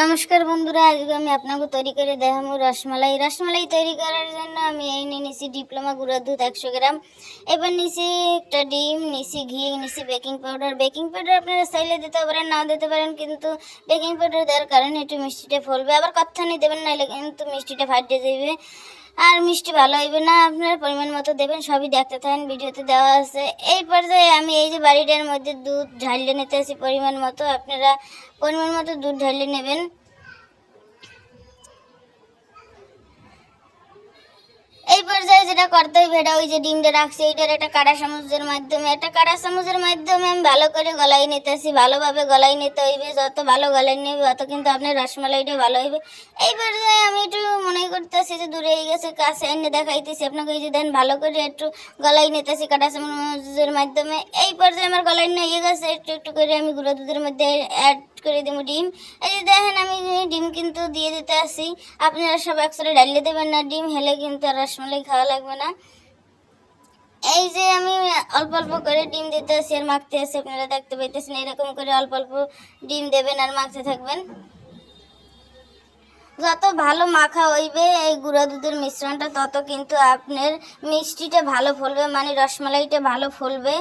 নমস্কার বন্ধুরা, আজকে আমি আপনাকে তৈরি করে দেখাবো রসমালাই। রসমালাই তৈরি করার জন্য আমি এই নিয়ে নিছি ডিপ্লোমা গুঁড়া দুধ একশো গ্রাম। এবার নিছি একটা ডিম নিছি ঘি নিছি বেকিং পাউডার। বেকিং পাউডার আপনারা চাইলে দিতে পারেন, নাও দিতে পারেন, কিন্তু বেকিং পাউডার দেওয়ার কারণে একটু মিষ্টিটা ফলবে। আবার কথা নিয়ে দেবেন নাহলে কিন্তু মিষ্টিটা ফাটিয়ে যাবে আর মিষ্টি ভালো হইবে না, আপনারা পরিমাণ মতো দেবেন, সবই দেখতে থাকেন, ভিডিওতে দেওয়া আছে। এই পর্যায়ে আমি এই যে বাড়িটার মধ্যে দুধ ঢালিয়ে নিতে আসি পরিমাণ মতো, আপনারা পরিমাণ মতো দুধ ঢালিয়ে নেবেন। এই পর্যায়ে যেটা করতে হবে, এটা ওই যে ডিমটা রাখছি, এইটার একটা কাঁটা চামচের মাধ্যমে, একটা কাঁটা চামচের মাধ্যমে আমি ভালো করে গলাই নিতেছি, ভালোভাবে গলাই নিতে হইবে, যত ভালো গলাই নেবে, অত কিন্তু আপনার রসমালাইটা ভালো হইবে। এই পর্যায়ে আমি একটু মনে করতেছি যে দূরে হয়ে গেছে, কাছে এনে দেখাইতেছি আপনাকে এই যে দেন, ভালো করে একটু গলাই নিতেছি কাঁটা চামচের মাধ্যমে। এই পর্যায়ে আমার গলাই নিয়ে গেছে, একটু একটু করে আমি গুঁড়ো দুধের মধ্যে অ্যাড করে দেবো ডিম। এই যে দেখেন আমি ডিম কিন্তু দিয়ে দিতে আসি। আপনারা সব একসাথে ডালিয়ে দেবেন না ডিম, হেলে কিন্তু আর রসমালাই খাওয়া লাগবে না। এই যে আমি অল্প অল্প করে ডিম দিতে আসি আর মাখতে আসি, আপনারা দেখতে পাইতেছেন, এরকম করে অল্প অল্প ডিম দেবেন আর মাখতে থাকবেন। যত ভালো মাখা হইবে এই গুঁড়া দুধের মিশ্রণটা, তত কিন্তু আপনার মিষ্টিটা ভালো ফলবে মানে রসমালাইটা ভালো ফলবে।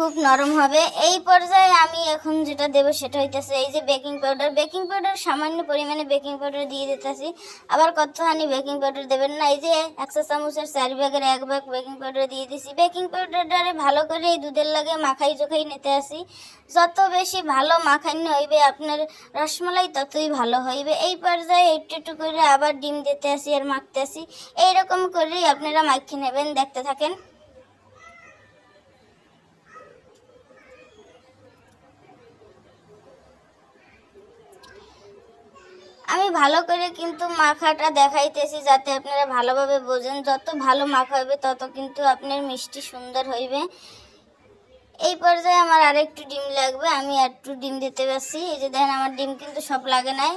খুব নরম হবে। এই পর্যায়ে আমি এখন যেটা দেবো সেটা হইতেছে এই যে বেকিং পাউডার বেকিং পাউডার সামান্য পরিমাণে বেকিং পাউডার দিয়ে দিতেছি। আবার কতখানি বেকিং পাউডার দেবেন না? এই যে একশো চামচের চার ভাগের এক ভাগ বেকিং পাউডার দিয়ে দিছি। বেকিং পাউডারটারে ভালো করে এই দুধের লাগে মাখাই চোখাই নিতে আসি। যত বেশি ভালো মাখানি হইবে আপনার রসমালাই ততই ভালো হইবে। এই পর্যায়ে একটু একটু করে আবার ডিম দিতে আসি আর মাখতে আসি। এইরকম করেই আপনারা মাখিয়ে নেবেন, দেখতে থাকেন। আমি ভালো করে কিন্তু মাখাটা দেখাইতেছি যাতে আপনারা ভালোভাবে বোঝেন। যত ভালো মাখা হবে, তত কিন্তু আপনার মিষ্টি সুন্দর হইবে। এই পর্যায়ে আমার আর একটু ডিম লাগবে, আমি আর একটু ডিম দিতে পারছি এই যে দেখেন, আমার ডিম কিন্তু সব লাগে নাই।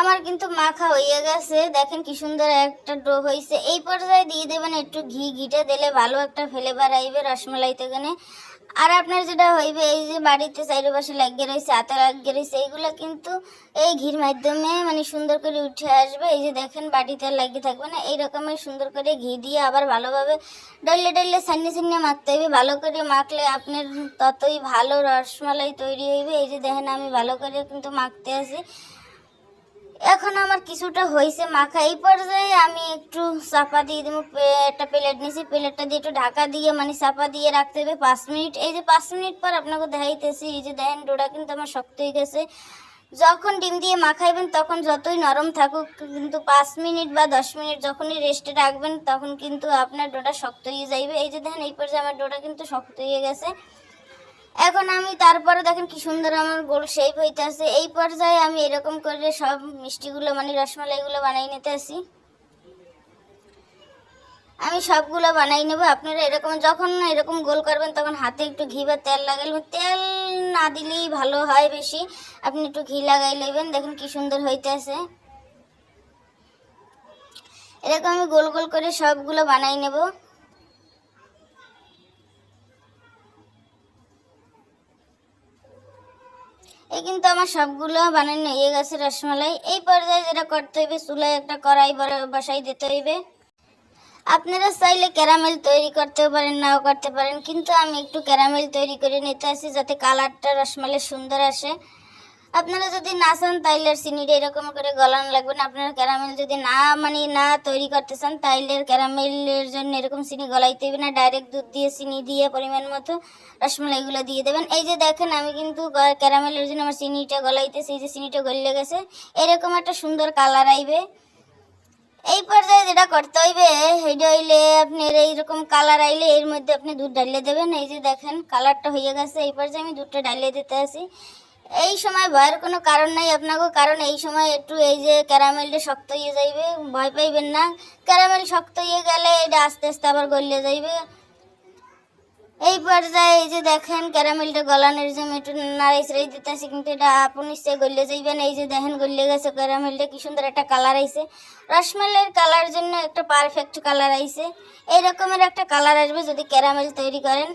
আমার কিন্তু মাখা হয়ে গেছে। দেখেন কি সুন্দর একটা ডো হয়েছে। এই পর্যায়ে দিয়ে দেবেন একটু ঘি ঘিটা, দিলে ভালো একটা ফ্লেভার আইবে রসমালাই থেকে আর আপনার যেটা হইবে, এই যে বাড়িতে চারিপাশে লাগিয়ে রয়েছে, আতা লাগিয়ে রয়েছে এইগুলো কিন্তু এই ঘির মাধ্যমে মানে সুন্দর করে উঠে আসবে। এই যে দেখেন বাড়িতে লাগিয়ে থাকবে না। এই রকমের সুন্দর করে ঘি দিয়ে আবার ভালোভাবে ডললে ডললে সান্নি সান্নি মাখতে হবে। ভালো করে মাখলে আপনার ততই ভালো রসমালাই তৈরি হইবে। এই যে দেখেন, আমি ভালো করে কিন্তু মাখতে আছি। এখন আমার কিছুটা হয়েছে মাখা। এই পর্যায়ে আমি একটু চাপা দিয়ে দেবো একটা প্লেট নিয়েছি, প্লেটটা দিয়ে একটু ঢাকা দিয়ে মানে চাপা দিয়ে রাখতে হবে পাঁচ মিনিট। এই যে পাঁচ মিনিট পর আপনাকে দেখাইতেছি, এই যে দেখেন ডোটা কিন্তু আমার শক্ত হয়ে গেছে। যখন ডিম দিয়ে মাখাইবেন তখন যতই নরম থাকুক, কিন্তু পাঁচ মিনিট বা দশ মিনিট যখনই রেস্টে রাখবেন, তখন কিন্তু আপনার ডোটা শক্ত হয়ে যাইবে। এই যে দেখেন, এই পর্যায়ে আমার ডোটা কিন্তু শক্ত হয়ে গেছে। এখন আমি তারপরে দেখেন কি সুন্দর আমার গোল শেপ হইতেছে। এই পর্যায়ে আমি এরকম করে সব মিষ্টিগুলো মানে রসমালাইগুলো বানাই নিতে আসি আমি সবগুলো বানাই নেব। আপনারা এরকম যখন এরকম গোল করবেন, তখন হাতে একটু ঘি বা তেল লাগাইলে তেল না দিলেই ভালো হয় বেশি। আপনি একটু ঘি লাগাই নেবেন। দেখেন কি সুন্দর হইতে হইতেছে। এরকম আমি গোল গোল করে সবগুলো বানাই নেব। এই কিন্তু আমার সবগুলো বানানো হয়ে গেছে রসমালাই। এই পর্যায়ে যেটা করতে হইবে, চুলায় একটা কড়াই বসাই দিতে হইবে। আপনারা চাইলে ক্যারামেল তৈরি করতেও পারেন, নাও করতে পারেন, কিন্তু আমি একটু ক্যারামেল তৈরি করে নিতে আসি, যাতে কালারটা রসমালাই সুন্দর আসে। আপনারা যদি না চান, তাইলে চিনিটা এরকম করে গলানো লাগবে না। আপনারা ক্যারামেল যদি না মানে না তৈরি করতে চান, তাইলে ক্যারামেলের জন্য এরকম চিনি গলাইতে হবে না। ডাইরেক্ট দুধ দিয়ে, চিনি দিয়ে পরিমাণ মতো রসমালাইগুলো দিয়ে দেবেন। এই যে দেখেন, আমি কিন্তু ক্যারামেলের জন্য আমার চিনিটা গলাইতেছি, এই যে চিনিটা গলে গেছে। এরকম একটা সুন্দর কালার আইবে। এই পর্যায়ে যেটা করতে হইবে সেটা হইলে আপনার এইরকম কালার আইলে এর মধ্যে আপনি দুধ ডালিয়ে দেবেন। এই যে দেখেন, কালারটা হয়ে গেছে। এই পর্যায়ে আমি দুধটা ডালিয়ে দিতে আসি এই সময় ভয়ের কোনো কারণ নাই আপনাকে, কারণ এই সময় একটু এই যে ক্যারামেলটা শক্ত হয়ে যাইবে, ভয় পাইবেন না। ক্যারামেল শক্ত হয়ে গেলে এটা আস্তে আস্তে আবার গলিয়ে যাইবে। এই পর্যায়ে এই যে দেখেন, ক্যারামেলটা গলানোর জন্য একটু নাড়াই চাড়াই দিতেছি, কিন্তু এটা আপনি ইচ্ছে গলে যাইবেন এই যে দেখেন, গলে গেছে ক্যারামেলটা, কি সুন্দর একটা কালার আইছে। রসমালাইয়ের কালার জন্য একটা পারফেক্ট কালার আইছে। এই রকমের একটা কালার আসবে যদি ক্যারামেল তৈরি করেন।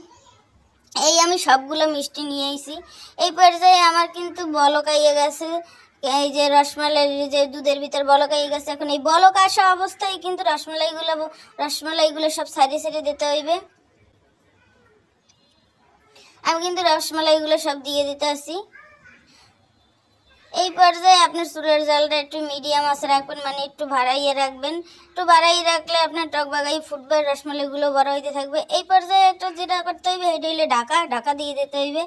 এই আমি সবগুলো মিষ্টি নিয়ে আইছি। এই পর্যায়ে আমার কিন্তু বলক আইয়ে গেছে। এই যে রসমালাই যে দুধের ভিতর বলক আইয়ে গেছে, এখন এই বলক আসা অবস্থায় কিন্তু রসমালাইগুলো রসমালাইগুলো সব সাইডে সাইডে দিতে হইবে। আমি কিন্তু রসমালাইগুলো সব দিয়ে দিতে আসি। এই পর্যায়ে আপনার চুলের জালটা একটু মিডিয়াম আছে রাখবেন মানে একটু ভাড়াইয়ে রাখবেন। একটু বাড়াই রাখলে আপনার টক বাগাই ফুটবে রসমালাইগুলো বড় হইতে থাকবে। এই পর্যায়ে একটা যেটা করতে হইবে, এটা হইলে ঢাকা ঢাকা দিয়ে দিতে হইবে।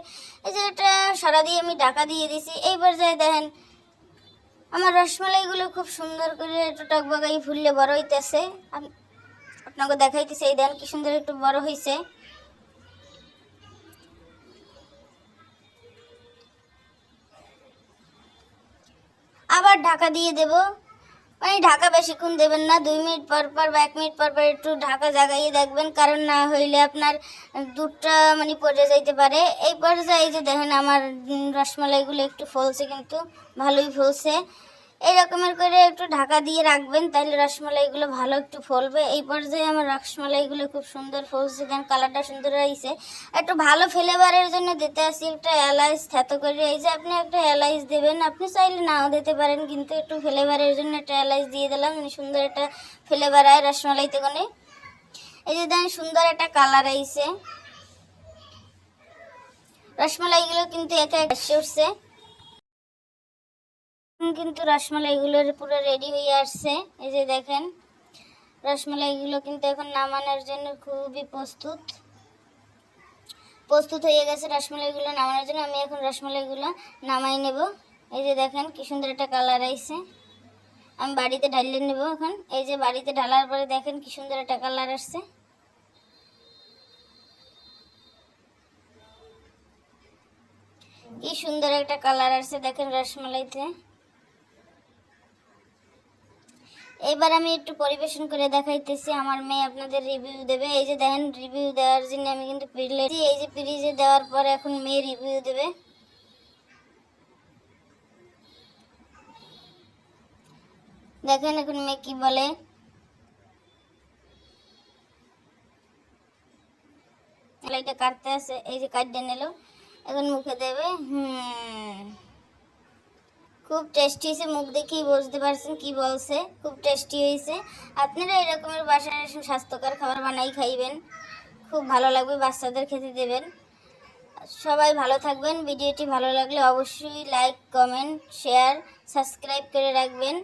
এই যে এটা সারা দিয়ে আমি ঢাকা দিয়ে দিছি। এই পর্যায়ে দেখেন, আমার রসমালাইগুলো খুব সুন্দর করে একটু টক বাগাই ফুললে বড় হইতেছে। আপ- আপনাকে দেখাইতেছে, এই দেন কি সুন্দর একটু বড় হইছে। আবার ঢাকা দিয়ে দেব। মানে ঢাকা বেশিক্ষণ দেবেন না, দুই মিনিট পর পর বা এক মিনিট পর পর একটু ঢাকা জাগাইয়ে দেখবেন, কারণ না হইলে আপনার দুধটা মানে পড়ে যাইতে পারে। এই পর্যায়ে যে দেখেন আমার রসমালাইগুলো একটু ফলছে কিন্তু, ভালোই ফলছে। এই রকমের করে একটু ঢাকা দিয়ে রাখবেন তাহলে রসমালাইগুলো ভালো একটু ফলবে। এই পর্যায়ে আমার রসমালাইগুলো খুব সুন্দর ফলছে, দেন কালারটা সুন্দর হয়েছে। একটু ভালো ফ্লেভারের জন্য দিতে আসি একটা এলাইচ থেতো করে। যে আপনি একটা এলাইচ দেবেন, আপনি চাইলে নাও দিতে পারেন, কিন্তু একটু ফ্লেভারের জন্য একটা এলাইচ দিয়ে দিলাম। সুন্দর একটা ফ্লেভার হয় রসমালাইতে কোনে এই যে দেন সুন্দর একটা কালার আইছে। রসমালাইগুলো কিন্তু একা এক উঠছে। কিন্তু রসমালাইগুলোর পুরো রেডি হয়ে আসছে। এই যে দেখেন, রসমালাইগুলো কিন্তু এখন নামানোর জন্য খুবই প্রস্তুত। প্রস্তুত হয়ে গেছে রসমালাইগুলো নামানোর জন্য। আমি এখন রসমালাইগুলো নামাই নেব। এই যে দেখেন, কি সুন্দর একটা কালার আইছে। আমি বাড়িতে ঢালিয়ে নেব এখন। এই যে বাড়িতে ঢালার পরে দেখেন, কি সুন্দর একটা কালার আসছে। কি সুন্দর একটা কালার আসছে দেখেন রসমালাইতে। এবার আমি একটু পরিবেশন করে দেখাইতেছি, আমার মেয়ে আপনাদের রিভিউ দেবে। এই যে দেখেন রিভিউ দেওয়ার জন্য আমি কিন্তু প্লেট এই যে ফ্রিজে দেওয়ার পর এখন মেয়ে রিভিউ দেবে। দেখেন এখন মেয়ে কি বলে। এটা কাটতে আছে, এই যে কাটতে নিল, এখন মুখে দেবে, হুম। খুব টেস্টি হয়েছে, মুখ দেখেই বুঝতে পারছেন কি বলছে, খুব টেস্টি হয়েছে। আপনারা এরকমের বাসায় স্বাস্থ্যকর খাবার বানাই খাইবেন, খুব ভালো লাগবে, বাচ্চাদের খেতে দেবেন। সবাই ভালো থাকবেন, ভিডিওটি ভালো লাগলে অবশ্যই লাইক কমেন্ট শেয়ার সাবস্ক্রাইব করে রাখবেন।